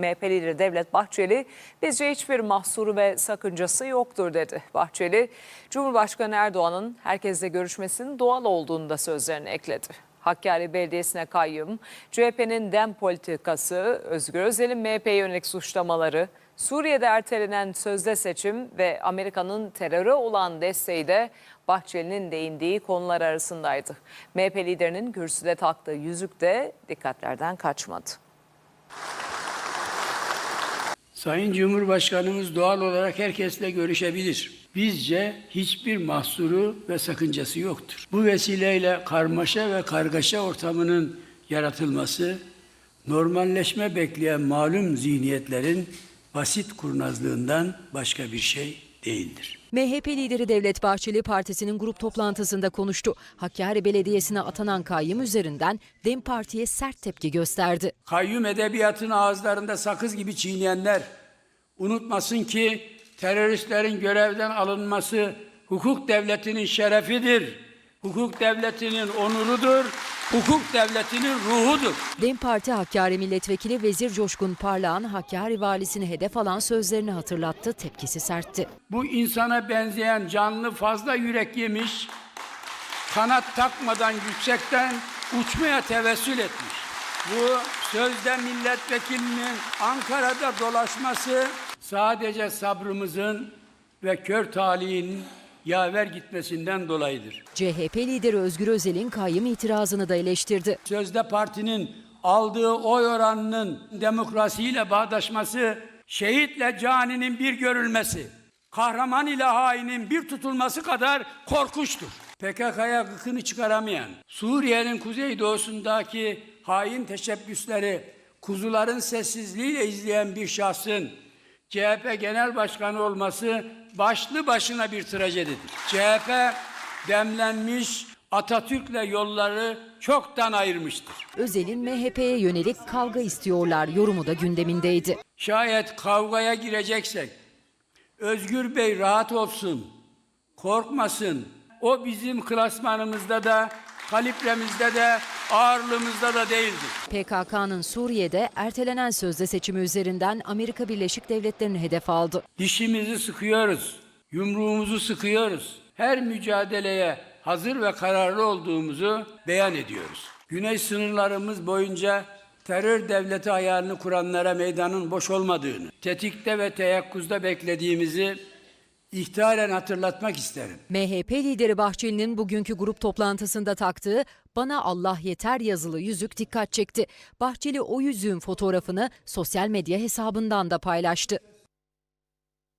MHP lideri Devlet Bahçeli, bizce hiçbir mahsuru ve sakıncası yoktur dedi. Bahçeli, Cumhurbaşkanı Erdoğan'ın herkesle görüşmesinin doğal olduğunu da sözlerine ekledi. Hakkari Belediyesi'ne kayyum, CHP'nin dem politikası, Özgür Özel'in MHP'ye yönelik suçlamaları, Suriye'de ertelenen sözde seçim ve Amerika'nın teröre olan desteği de Bahçeli'nin değindiği konular arasındaydı. MHP liderinin kürsüde taktığı yüzük de dikkatlerden kaçmadı. Sayın Cumhurbaşkanımız doğal olarak herkesle görüşebilir. Bizce hiçbir mahsuru ve sakıncası yoktur. Bu vesileyle karmaşa ve kargaşa ortamının yaratılması, normalleşme bekleyen malum zihniyetlerin basit kurnazlığından başka bir şey değildir. MHP lideri Devlet Bahçeli partisinin grup toplantısında konuştu. Hakkari Belediyesi'ne atanan kayyum üzerinden DEM Parti'ye sert tepki gösterdi. Kayyum edebiyatın ağızlarında sakız gibi çiğneyenler unutmasın ki teröristlerin görevden alınması hukuk devletinin şerefidir. Hukuk devletinin onurudur. Hukuk devletinin ruhudur. DEM Parti Hakkari Milletvekili Vezir Coşkun Parlağan Hakkari valisini hedef alan sözlerini hatırlattı, tepkisi sertti. Bu insana benzeyen canlı fazla yürek yemiş, kanat takmadan yüksekten uçmaya tevessül etmiş. Bu sözde milletvekilinin Ankara'da dolaşması sadece sabrımızın ve kör talihinin yaver gitmesinden dolayıdır. CHP lideri Özgür Özel'in kayyum itirazını da eleştirdi. Sözde partinin aldığı oy oranının demokrasiyle bağdaşması, şehitle caninin bir görülmesi, kahraman ile hainin bir tutulması kadar korkunçtur. PKK'ya gıkını çıkaramayan, Suriye'nin kuzeydoğusundaki hain teşebbüsleri kuzuların sessizliğiyle izleyen bir şahsın CHP Genel Başkanı olması başlı başına bir trajedidir. CHP demlenmiş Atatürk'le yolları çoktan ayırmıştır. Özel'in MHP'ye yönelik kavga istiyorlar yorumu da gündemindeydi. Şayet kavgaya gireceksek Özgür Bey rahat olsun, korkmasın. O bizim klasmanımızda da, kalibremizde de, ağırlığımızda da değildir. PKK'nın Suriye'de ertelenen sözde seçimi üzerinden Amerika Birleşik Devletleri'ni hedef aldı. Dişimizi sıkıyoruz, yumruğumuzu sıkıyoruz. Her mücadeleye hazır ve kararlı olduğumuzu beyan ediyoruz. Güney sınırlarımız boyunca terör devleti ayarını kuranlara meydanın boş olmadığını, tetikte ve teyakkuzda beklediğimizi ihtaren hatırlatmak isterim. MHP lideri Bahçeli'nin bugünkü grup toplantısında taktığı Bana Allah Yeter yazılı yüzük dikkat çekti. Bahçeli o yüzüğün fotoğrafını sosyal medya hesabından da paylaştı.